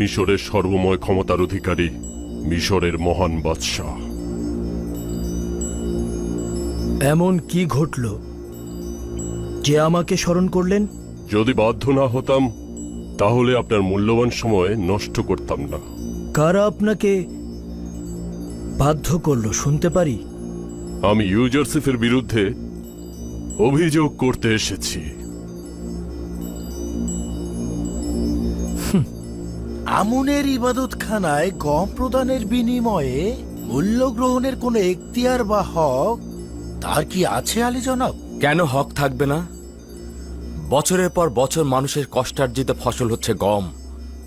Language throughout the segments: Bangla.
মিশরের সর্বময় ক্ষমতার অধিকারী মিশরের মহান বাদশাহ। এমন কি ঘটল যে আমাকে স্মরণ করলেন? যদি বাধ্য না হতাম তাহলে আপনার মূল্যবান সময় নষ্ট করতাম না। কারা আপনাকে বাধ্য করল শুনতে পারি? আমি ইউজারসিফের বিরুদ্ধে অভিযোগ করতে এসেছি। আমুনের ইবাদতখানায় গম প্রদানের বিনিময়ে মূল্য গ্রহণের কোনো এখতিয়ার বা হক তার কি আছে আলী জনাব? কেন হক থাকবে না? বছরের পর বছর মানুষের কষ্টার্জিত ফসল হচ্ছে গম।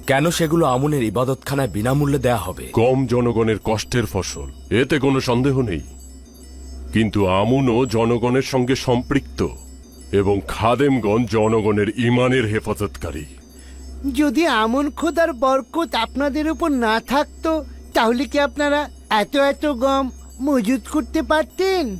কেন সেগুলো আমুনের ইবাদতখানায় বিনামূল্যে দেয়া হবে? গম জনগণের কষ্টের ফসল এতে কোনো সন্দেহ নেই। কিন্তু আমুনও জনগণের সঙ্গে সম্পৃক্ত এবং খাদেমগণ জনগণের ইমানের হেফাজতকারী। যদি আমন খোদার বরকত আপনাদের উপর না থাকতো তাহলে কি আপনারা এত এত গম মজুত করতে পারতেন?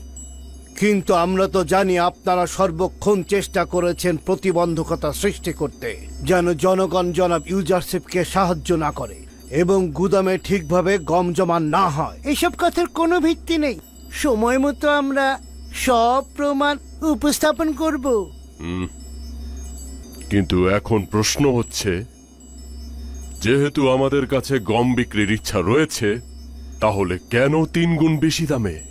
কিন্তু আমরা তো জানি আপনারা সর্বক্ষণ চেষ্টা করেছেন প্রতিবন্ধকতা সৃষ্টি করতে যেন জনগণ জনাব ইউজারশিপকে সাহায্য না করে এবং গুদামে ঠিকভাবে গম জমা না হয়। এসব কথার কোনো ভিত্তি নেই। সময় মতো আমরা সব প্রমাণ উপস্থাপন করব। কিন্তু এখন প্রশ্ন হচ্ছে যেহেতু আমাদের কাছে গম বিক্রির ইচ্ছা রয়েছে তাহলে কেন তিন গুণ বেশি দামে?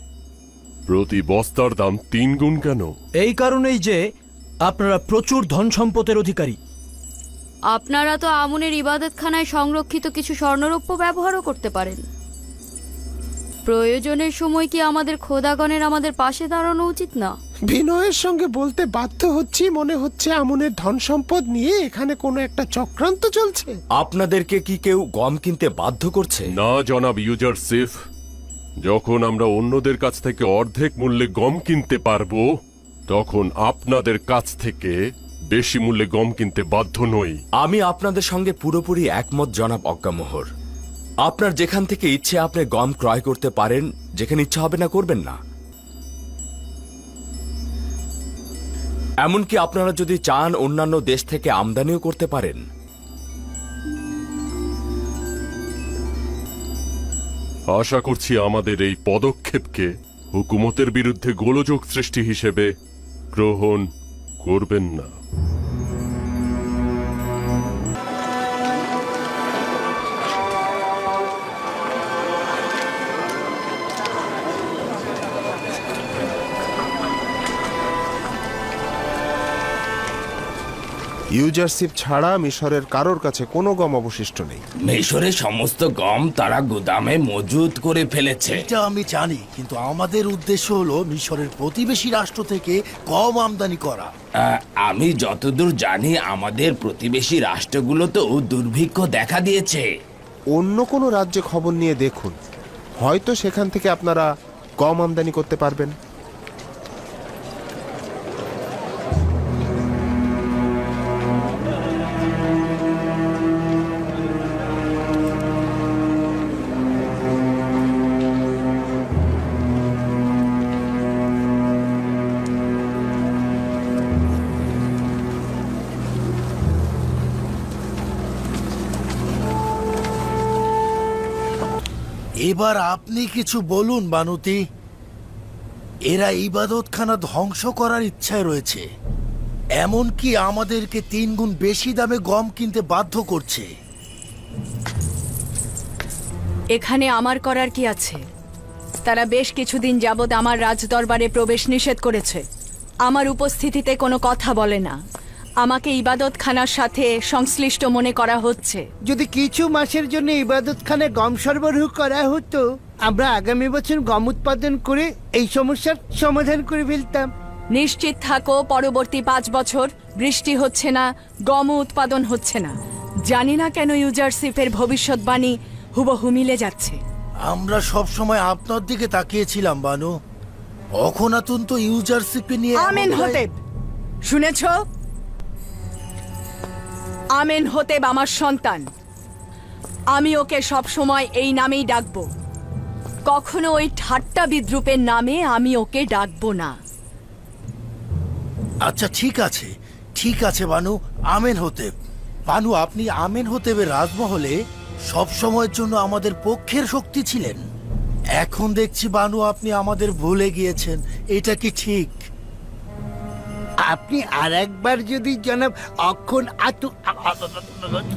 প্রতি বস্তার দাম তিন গুণ কেন? এই কারণেই যে আপনারা প্রচুর ধন সম্পদের অধিকারী। আপনারা তো আমুনের ইবাদতখানায় সংরক্ষিত কিছু স্বর্ণরৌপ্য ব্যবহারও করতে পারেন। প্রয়োজনের সময় কি আমাদের খোদাগণের আমাদের পাশে দাঁড়ানো উচিত না? বিনয়ের সঙ্গে বলতে বাধ্য হচ্ছি মনে হচ্ছে আমনের ধন সম্পদ নিয়ে এখানে কোনো একটা চক্রান্ত চলছে। আপনাদেরকে কি কেউ গম কিনতে বাধ্য করছে? না জনাব ইউজারসিফ যখন আমরা অন্যদের কাছ থেকে অর্ধেক মূল্যে গম কিনতে পারব তখন আপনাদের কাছ থেকে বেশি মূল্যে গম কিনতে বাধ্য নই। আমি আপনাদের সঙ্গে পুরোপুরি একমত জনাব অজ্ঞামোহর আপনার যেখান থেকে ইচ্ছে আপনি গম ক্রয় করতে পারেন যেখানে ইচ্ছা হবে না করবেন না। এমনকি আপনারা যদি চান অন্যান্য দেশ থেকে আমদানিও করতে পারেন। আশা করছি আমাদের এই পদক্ষেপকে হুকুমতের বিরুদ্ধে গোলযোগ সৃষ্টি হিসেবে গ্রহণ করবেন না। ইউজারশিপ ছাড়া মিশরের কারোর কাছে কোনো গম অবশিষ্ট নেই। মিশরের সমস্ত গম তারা গুদামে মজুত করে ফেলেছে। এটা আমি জানি কিন্তু আমাদের উদ্দেশ্য হলো মিশরের প্রতিবেশী রাষ্ট্র থেকে কম আমদানি করা। আহ, আমি যতদূর জানি আমাদের প্রতিবেশী রাষ্ট্রগুলোতেও দুর্ভিক্ষ দেখা দিয়েছে। অন্য কোনো রাজ্যে খবর নিয়ে দেখুন। হয়তো সেখান থেকে আপনারা কম আমদানি করতে পারবেন। এবার আপনি কিছু বলুন, বানুতি। এরা ইবাদতখানা ধ্বংস করার ইচ্ছায় রয়েছে। এমনকি আমাদেরকে তিন গুণ বেশি দামে গম কিনতে বাধ্য করছে। এখানে আমার করার কি আছে? তারা বেশ কিছুদিন যাবৎ আমার রাজদরবারে প্রবেশ নিষেধ করেছে। আমার উপস্থিতিতে কোনো কথা বলে না। আমাকে ইবাদতখানার সাথে সংশ্লিষ্ট মনে করা হচ্ছে। যদি কিছু মাসের জন্য ইবাদতখানে গম সরবরাহ করা হতো আমরা আগামী বছর গম উৎপাদন করে এই সমস্যার সমাধান করে ফেলতাম। নিশ্চিত থাকো পরবর্তী পাঁচ বছর বৃষ্টি হচ্ছে না গম উৎপাদন হচ্ছে না। জানি না কেন ইউজারশিপের ভবিষ্যৎবাণী হুবহু মিলে যাচ্ছে। আমরা সব সময় আপনার দিকে তাকিয়েছিলাম বানু। অখনাতুন তো ইউজারশিপে নিয়ে আমেন হতেব। শুনেছ? আমেন হতেব আমার সন্তান। আমি ওকে সব সময় এই নামেই ডাকবো। কখনো ওই ঠাট্টা বিদ্রুপের নামে আমি ওকে ডাকবো না। আচ্ছা ঠিক আছে। ঠিক আছে, বানু, আমেন হতে। বানু, আপনি আমেন হতেবে রাজমহলে সব সময়ের জন্য আমাদের পক্ষের শক্তি ছিলেন। এখন দেখছি, বানু, আপনি আমাদের ভুলে গিয়েছেন। এটা কি ঠিক? আপনি আর একবার যদি জনাব অক্ষণ আতু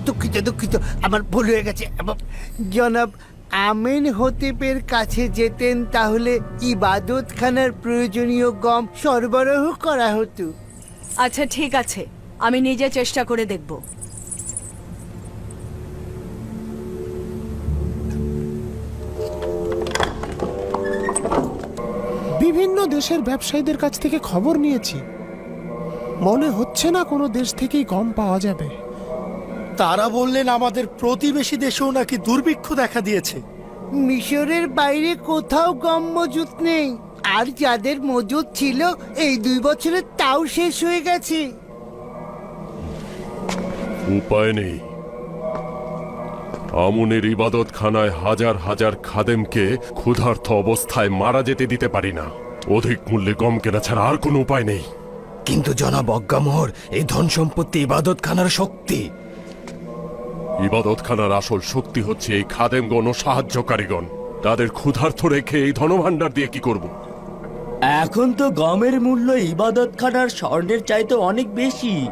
দুঃখিত দুঃখিত আমার ভুল হয়ে গেছে। জনাব আমিন হতিপের কাছে যেতেন তাহলে ইবাদতখানার প্রয়োজনীয় গম সরবরাহ করা হতো। আচ্ছা ঠিক আছে। আমি নিজে চেষ্টা করে দেখব। বিভিন্ন দেশের ব্যবসায়ীদের কাছ থেকে খবর নিয়েছি। মনে হচ্ছে না কোনো দেশ থেকেই গম পাওয়া যাবে। তারা বললেন আমাদের প্রতিবেশী দেশেও নাকি দুর্ভিক্ষ দেখা দিয়েছে। মিশরের বাইরে কোথাও গম মজুত নেই। আর যাদের মজুত ছিল এই দুই বছরে তাও শেষ হয়ে গেছে। উপায় নেই। আমুনের ইবাদতখানায় হাজার হাজার খাদেমকে ক্ষুধার্ত অবস্থায় মারা যেতে দিতে পারি না। অধিক মূল্যে গম কেনা ছাড়া আর কোনো উপায় নেই। কিন্তু জনাব অজ্ঞামোহর এই ধন সম্পত্তি ইবাদতখানার শক্তি। ইবাদতখানার আসল শক্তি হচ্ছে এই খাদেমগণ ও সাহায্যকারীগণ। তাদের ক্ষুধার্থ রেখে এই ধনভাণ্ডার দিয়ে কি করব? এখন তো গমের মূল্য ইবাদতখানার স্বর্ণের চাইতে অনেক বেশি।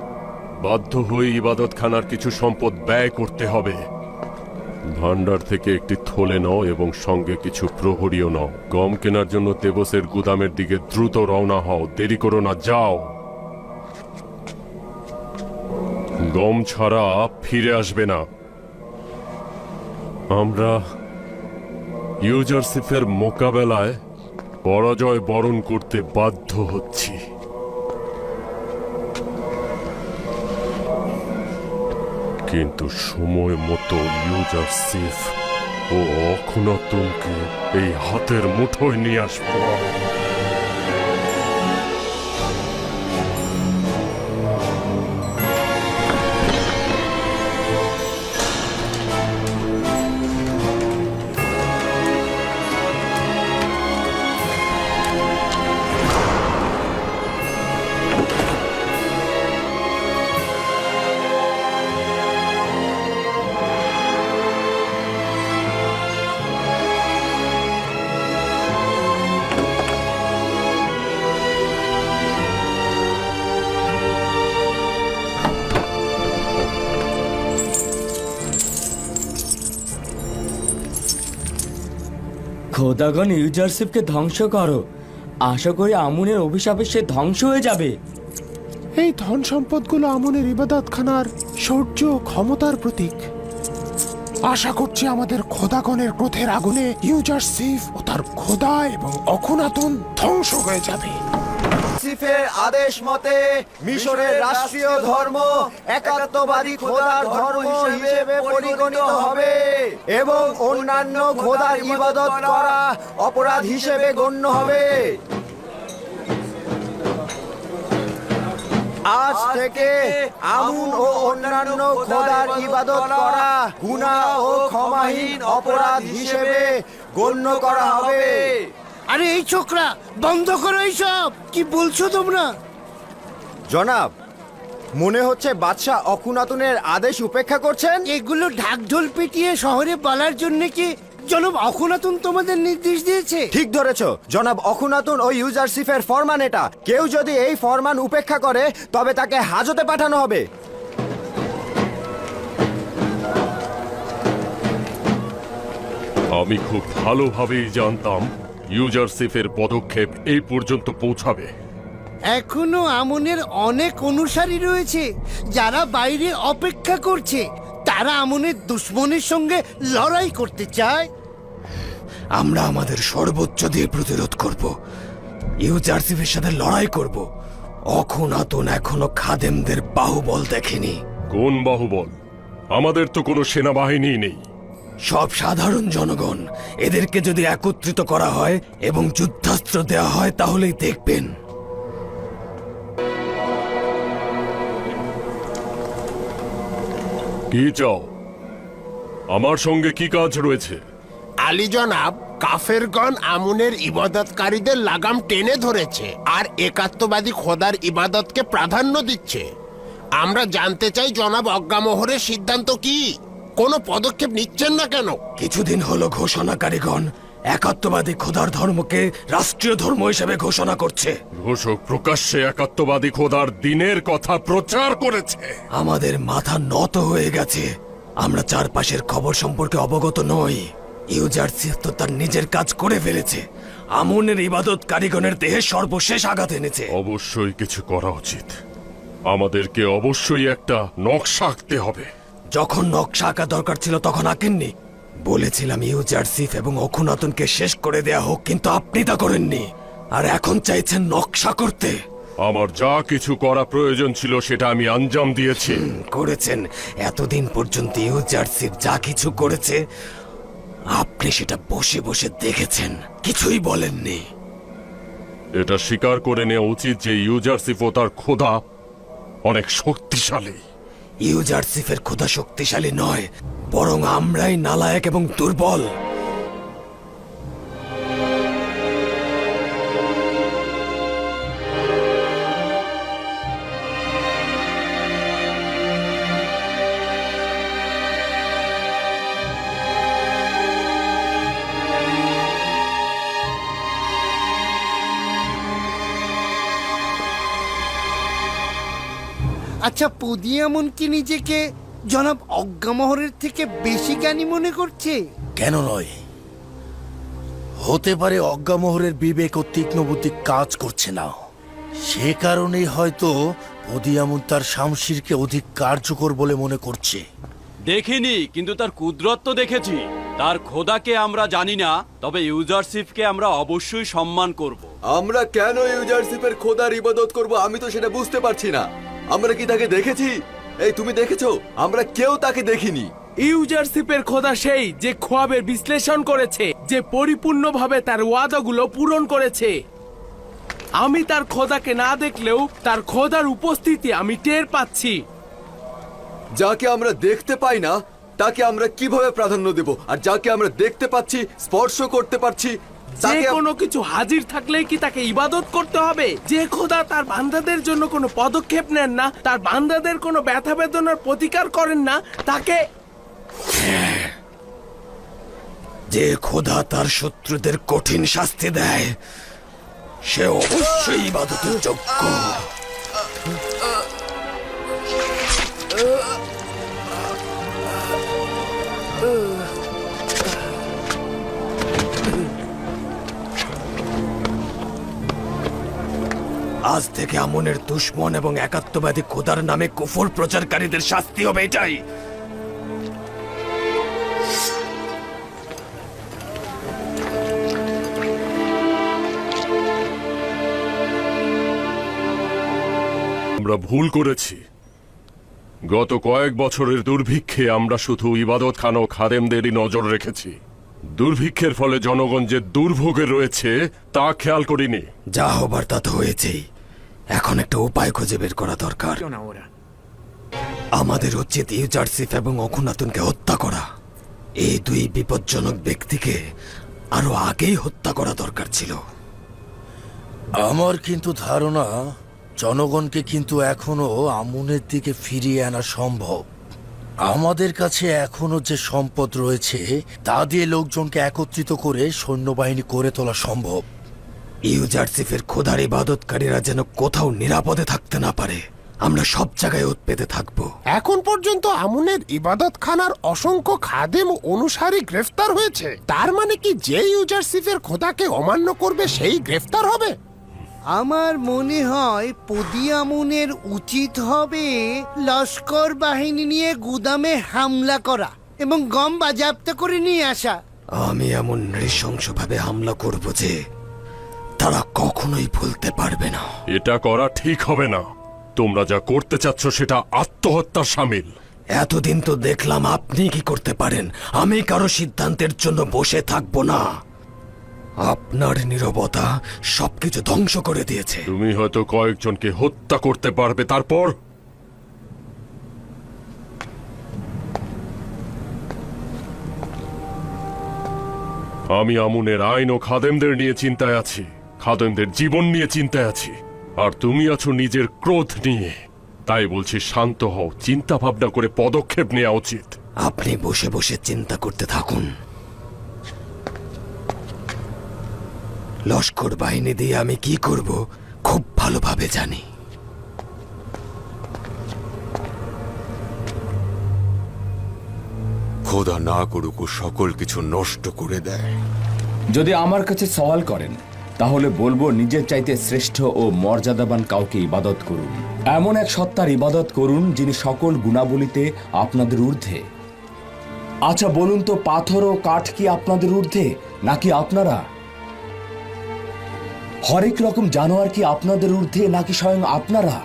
বাধ্য হয়ে ইবাদতখানার কিছু সম্পদ ব্যয় করতে হবে। ভান্ডার থেকে একটি থলে নাও এবং সঙ্গে কিছু প্রহরীও নাও। গম কেনার জন্য তেবসের গুদামের দিকে দ্রুত রওনা হও। দেরি করো না যাও। গম ছাড়া ফিরে আসবে না। আমরা ইউজারসিফের মোকাবেলায় পরাজয় বরণ করতে বাধ্য হচ্ছি। কিন্তু সময় মতো ইউজারসিফ ও অখুনাতুনকে এই হাতের মুঠোয় নিয়ে আসব। খোদাগণ ইউজারশিপকে ধ্বংস করো। আশা করি আমুনের অভিশাপে সে ধ্বংস হয়ে যাবে। এই ধন সম্পদগুলো আমুনের ইবাদতখানার শৌর্য ক্ষমতার প্রতীক। আশা করছি আমাদের খোদাগণের ক্রোধের আগুনে ইউজার সিফ ও তার খোদা এবং অখুনাতন ধ্বংস হয়ে যাবে। সিফের আদেশ মতে মিশরের রাষ্ট্রীয় ধর্ম একাত্মবাদী খোদার ধর্ম হিসেবে পরিগণিত হবে এবং অন্যান্য খোদার ইবাদত করা অপরাধ হিসেবে গণ্য হবে। আজ থেকে আমুন ও অন্যান্য খোদার ইবাদত করা গুনাহ ও ক্ষমাহীন অপরাধ হিসেবে গণ্য করা হবে। আরে এই ছোকরা বন্ধ করো এইসব। কি বলছো তোমরা? জনাব মনে হচ্ছে বাদশাহ অকুনাতুনের আদেশ উপেক্ষা করছেন? এগুলো ঢাকঢোল পিটিয়ে শহরে বলার জন্য কি জনাব অখনাতুন তোমাদের নির্দেশ দিয়েছে? ঠিক ধরেছ। জনাব অখুনাতুন ও ইউজারসিফের ফরমান এটা। কেউ যদি এই ফরমান উপেক্ষা করে তবে তাকে হাজতে পাঠানো হবে। আমি খুব ভালোভাবেই জানতাম ইউজারসিফের পদক্ষেপ এই পর্যন্ত পৌঁছাবে। এখনও আমনের অনেক অনুসারী রয়েছে যারা বাইরে অপেক্ষা করছে। তারা আমনের দুশ্মনের সঙ্গে লড়াই করতে চায়। আমরা আমাদের সর্বোচ্চ দিয়ে প্রতিরোধ করব। ইউজারসিফের সাথে লড়াই করব। অখুনাতুন এখনও খাদেমদের বাহুবল দেখেনি। কোন বাহুবল? আমাদের তো কোনো সেনাবাহিনী নেই। সব সাধারণ জনগণ এদেরকে যদি একত্রিত করা হয় এবং যুদ্ধাস্ত্র দেওয়া হয় তাহলেই দেখবেন। কি চাও? আমার সঙ্গে কি কাজ রয়েছে? আলী জনাব কাফেরগণ আমুনের ইবাদতকারীদের লাগাম টেনে ধরেছে আর একাত্মবাদী খোদার ইবাদতকে প্রাধান্য দিচ্ছে। আমরা জানতে চাই জনাব অজ্ঞামোহরের সিদ্ধান্ত কি? কোনো পদক্ষেপ নিচ্ছেন না কেন? কিছুদিন হলো ঘোষণাকারীগণ একাত্মবাদী খোদার ধর্মকে রাষ্ট্রীয় ধর্ম হিসেবে ঘোষণা করছে। ঘোষক প্রকাশ্যে একাত্মবাদী খোদার দিনের কথা প্রচার করেছে। আমাদের মাথা নত হয়ে গেছে। আমরা চারপাশের খবর সম্পর্কে অবগত নই। ইউজারসিফ তো তার নিজের কাজ করে ফেলেছে। আমনের ইবাদত কারিগণের দেহে সর্বশেষ আঘাত এনেছে। অবশ্যই কিছু করা উচিত। আমাদেরকে অবশ্যই একটা নকশা আঁকতে হবে। যখন নকশা আঁকা দরকার ছিল তখন আঁকেননি। বলেছিলাম ইউজারসিফ এবং অখুনাতনকে শেষ করে দেয়া হোক কিন্তু আপনি তা করেননি। আর এখন চাইছেন নকশা করতে। আমার যা কিছু করা প্রয়োজন ছিল সেটা আমি আঞ্জাম দিয়েছি। করেছেন। এতদিন পর্যন্ত ইউজারসিফ যা কিছু করেছে আপনি সেটা বসে বসে দেখেছেন। কিছুই বলেননি। এটা স্বীকার করে নেওয়া উচিত যে ইউজারসিফ ও তার খোদা অনেক শক্তিশালী। ইউজারসিফের ক্ষুধা শক্তিশালী নয় বরং আমরাই নালায়ক এবং দুর্বল। আচ্ছা পুদিয়ামন কি নিজেকে জনাব অজ্ঞামোহরের থেকে বেশি জ্ঞানী মনে করছে? কেন নয়? হতে পারে অজ্ঞামোহরের বিবেক ও তীক্ষ্ণবুদ্ধি কাজ করছে না। সে কারণেই হয়তো পদিয়ামুন তার শামশিরকে অধিক কার্যকর বলে মনে করছে। দেখিনি কিন্তু তার কুদরত তো দেখেছি। তার খোদাকে আমরা জানি না তবে ইউজারশিপকে আমরা অবশ্যই সম্মান করব। আমরা কেন ইউজারশিপের খোদার ইবাদত করব আমি তো সেটা বুঝতে পারছি না। আমরা কি তাকে দেখেছি? এই তুমি দেখেছ? আমরা কেউ তাকে দেখিনি। ইউজারশিপের খোদা সেই যে খোয়াবের বিশ্লেষণ করেছে যে পরিপূর্ণভাবে তার ওয়াদাগুলো পূরণ করেছে। আমি তার খোদাকে না দেখলেও তার খোদার উপস্থিতি আমি টের পাচ্ছি। যাকে আমরা দেখতে পাই না তাকে আমরা কীভাবে প্রাধান্য দেব? আর যাকে আমরা দেখতে পাচ্ছি স্পর্শ করতে পারছি যে কোনো কিছু হাজির থাকলেই কি তাকে ইবাদত করতে হবে? যে খোদা তার বান্দাদের জন্য কোনো পদক্ষেপ নেন না তার বান্দাদের কোনো ব্যথা বেদনার প্রতিকার করেন না তাকে যে খোদা তার শত্রুদের কঠিন শাস্তি দেয় সে অবশ্যই ইবাদতের যোগ্য। আজ থেকে আমনের দুশ্মন এবং একাত্মবাদী খোদার নামে কুফর প্রচারকারীদের শাস্তি হবে এটাই। আমরা ভুল করেছি। গত কয়েক বছরের দুর্ভিক্ষে আমরা শুধু ইবাদতখান ও খাদেমদেরই নজর রেখেছি। দুর্ভিক্ষের ফলে জনগণ যে দুর্ভোগে রয়েছে তা খেয়াল করিনি। যা হবার তা তো হয়েছেই। এখন একটা উপায় খুঁজে বের করা দরকার। আমাদের উচিত ইউজারসিফ এবং অখুনাতুনকে হত্যা করা। এই দুই বিপজ্জনক ব্যক্তিকে আরও আগেই হত্যা করা দরকার ছিল। আমার কিন্তু ধারণা জনগণকে কিন্তু এখনও আমুনের দিকে ফিরিয়ে আনা সম্ভব। আমাদের কাছে এখনও যে সম্পদ রয়েছে তা দিয়ে লোকজনকে একত্রিত করে সৈন্যবাহিনী করে তোলা সম্ভব। ইউজারসিফের খোদার ইবাদতকারীরা যেন কোথাও নিরাপদে থাকতে না পারে। আমরা সব জায়গায় উৎপেতে থাকব। এখন পর্যন্ত আমুনের ইবাদতখানার অসংখ্য খাদেম অনুসারী গ্রেফতার হয়েছে। তার মানে কি যে ইউজারশিপের খোদাকে অমান্য করবে সেই গ্রেফতার হবে? আমার মনে হয় পদিয়ামুনের উচিত হবে লস্কর বাহিনী নিয়ে গুদামে হামলা করা এবং গম বাজেয়াপ্ত করে নিয়ে আসা। আমি এমন নৃশংসভাবে হামলা করব যে তারা কখনোই ভুলতে পারবে না। এটা করা ঠিক হবে না। তোমরা যা করতে চাচ্ছ সেটা আত্মহত্যার সামিল। এতদিন তো দেখলাম আপনি কি করতে পারেন। আমি কারও সিদ্ধান্তের জন্য বসে থাকব না। আপনার নীরবতা সবকিছু ধ্বংস করে দিয়েছে। তুমি হয়তো কয়েকজনকে হত্যা করতে পারবে তারপর? আমি আমুনের আইন ও খাদেমদের নিয়ে চিন্তায় আছি। খাদেমদের জীবন নিয়ে চিন্তায় আছি। আর তুমি আছো নিজের ক্রোধ নিয়ে। তাই বলছি শান্ত হও চিন্তা ভাবনা করে পদক্ষেপ নেওয়া উচিত। আপনি বসে বসে চিন্তা করতে থাকুন। লস্কর বাহিনী দিয়ে আমি কি করব খুব ভালোভাবে জানি। খোদা না করুক সকল কিছু নষ্ট করে দেয়। যদি আমার কাছে সওয়াল করেন তাহলে বলব নিজের চাইতে শ্রেষ্ঠ ও মর্যাদাবান কাউকে ইবাদত করুন। এমন এক সত্তার ইবাদত করুন যিনি সকল গুণাবলীতে আপনাদের ঊর্ধ্বে। আচ্ছা বলুন তো, পাথর ও কাঠ কি আপনাদের ঊর্ধ্বে, নাকি আপনারা? হরেক রকম জানোয়ার কি আপনাদের ঊর্ধ্বে, নাকি স্বয়ং আপনারা?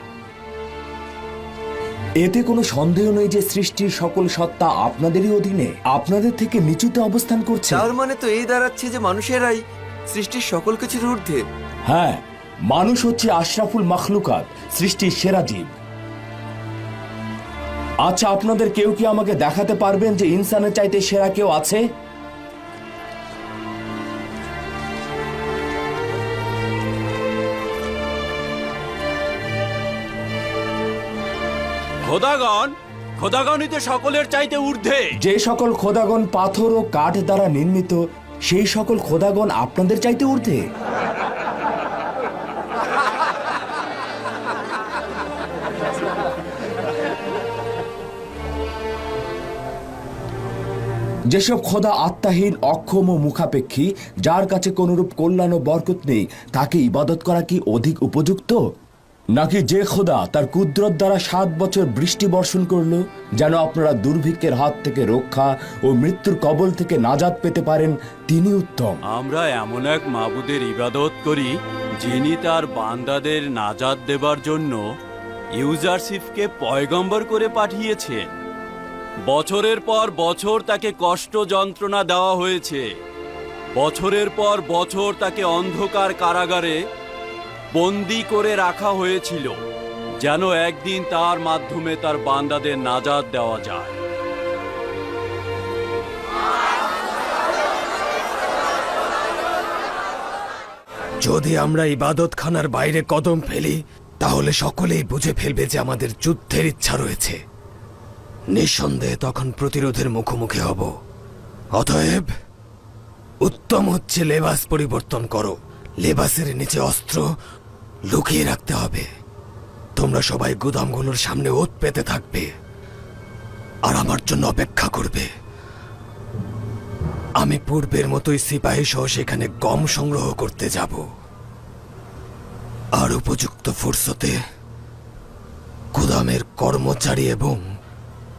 এতে কোনো সন্দেহ নেই যে সৃষ্টির সকল সত্তা আপনাদেরই অধীনে। আপনাদের থেকে নিচুতে অবস্থান করছে। তার মানে তো এই দাঁড়াচ্ছে যে মানুষেরাই সৃষ্টির সকল কিছুর ঊর্ধ্বে। হ্যাঁ মানুষ হচ্ছে আশরাফুল মখলুকাত সৃষ্টির সেরা জীব। আচ্ছা আপনাদের কেউ কি আমাকে দেখাতে পারবেন যে ইনসানের চাইতে সেরা কেউ আছে? খোদাগণ খোদাগণই তো সকলের চাইতে ঊর্ধ্বে। যে সকল খোদাগণ পাথর ও কাঠ দ্বারা নির্মিত সেই সকল খোদাগণ আপনাদের চাইতে ঊর্ধ্বে। যেসব খোদা আত্মাহীন, অক্ষম ও মুখাপেক্ষী, যার কাছে কোনরূপ কল্যাণ ও বরকত নেই, তাকে ইবাদত করা কি অধিক উপযুক্ত? নাকি যে খোদা তার কুদরত দ্বারা সাত বছর বৃষ্টি বর্ষণ করল, যেন আপনারা দুর্ভিক্ষের হাত থেকে রক্ষা ও মৃত্যুর কবল থেকে নাজাদ পেতে পারেন, তিনি উত্তম। আমরা এমন এক মাবুদের ইবাদত করি, যিনি তার বান্দাদের নাজাদ দেবার জন্য ইউজারশিপকে পয়গম্বর করে পাঠিয়েছেন। বছরের পর বছর তাকে কষ্ট যন্ত্রণা দেওয়া হয়েছে। বছরের পর বছর তাকে অন্ধকার কারাগারে বন্দি করে রাখা হয়েছিল, যেন একদিন তার মাধ্যমে তার বান্দাদের নাজাদ দেওয়া যায়। যদি আমরা ইবাদতখানার বাইরে কদম ফেলি, তাহলে সকলেই বুঝে ফেলবে যে আমাদের যুদ্ধের ইচ্ছা রয়েছে। নিঃসন্দেহে তখন প্রতিরোধের মুখোমুখি হব। অতএব, উত্তম হচ্ছে লেবাস পরিবর্তন করো। লেবাসের নিচে অস্ত্র লুকিয়ে রাখতে হবে। তোমরা সবাই গুদামগুলোর সামনে ওত পেতে থাকবে। আর আমার জন্য অপেক্ষা করবে। আমি পূর্বের মতোই সিপাহী সহ সেখানে গম সংগ্রহ করতে যাব। আর উপযুক্ত ফুরসতে গুদামের কর্মচারী এবং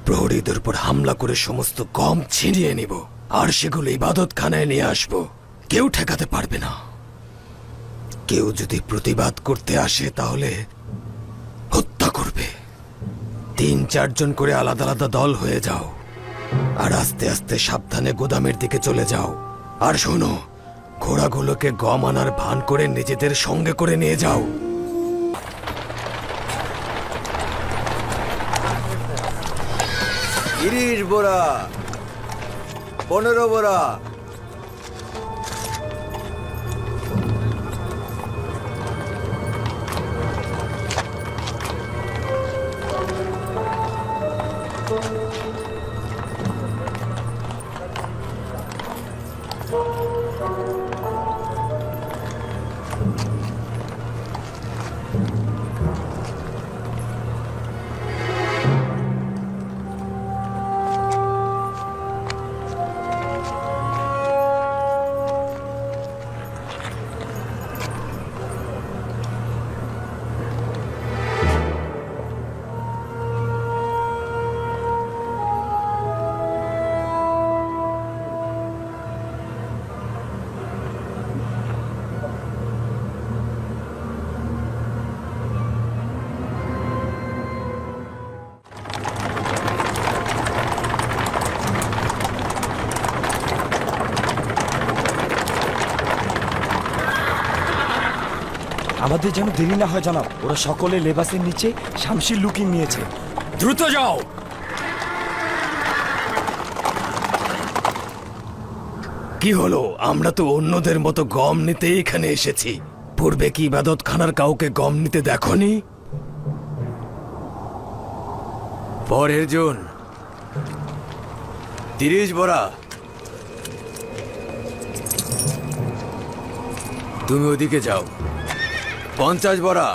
প্রহরীদের উপর হামলা করে সমস্ত গম ছিনিয়ে নিব। আর সেগুলো ইবাদতখানায় নিয়ে আসব। কেউ ঠেকাতে পারবে না। কেউ যদি প্রতিবাদ করতে আসে, তাহলে হত্যা করবে। তিন, চারজন করে আলাদা আলাদা দল হয়ে যাও, আর আস্তে আস্তে সাবধানে গোদামের দিকে চলে যাও। আর শোনো, ঘোড়াগুলোকে গম আনার ভান করে নিজেদের সঙ্গে করে নিয়ে যাও। তিরিশ বোরা, পনেরো বোরা আমাদের যেন দেরি না হয় জানাব। ওরা সকলে লেবাসের নিচে শামশির লুকিয়ে নিয়েছে। দ্রুত যাও! কি হলো? আমরা তো অন্যদের মতো গম নিতে এখানে এসেছি। পূর্বে কি ইবাদতখানার কাউকে গম নিতে দেখনি? পরের জন। তিরিশ বড়া। তুমি ওদিকে যাও। পঞ্চাশ বড়া।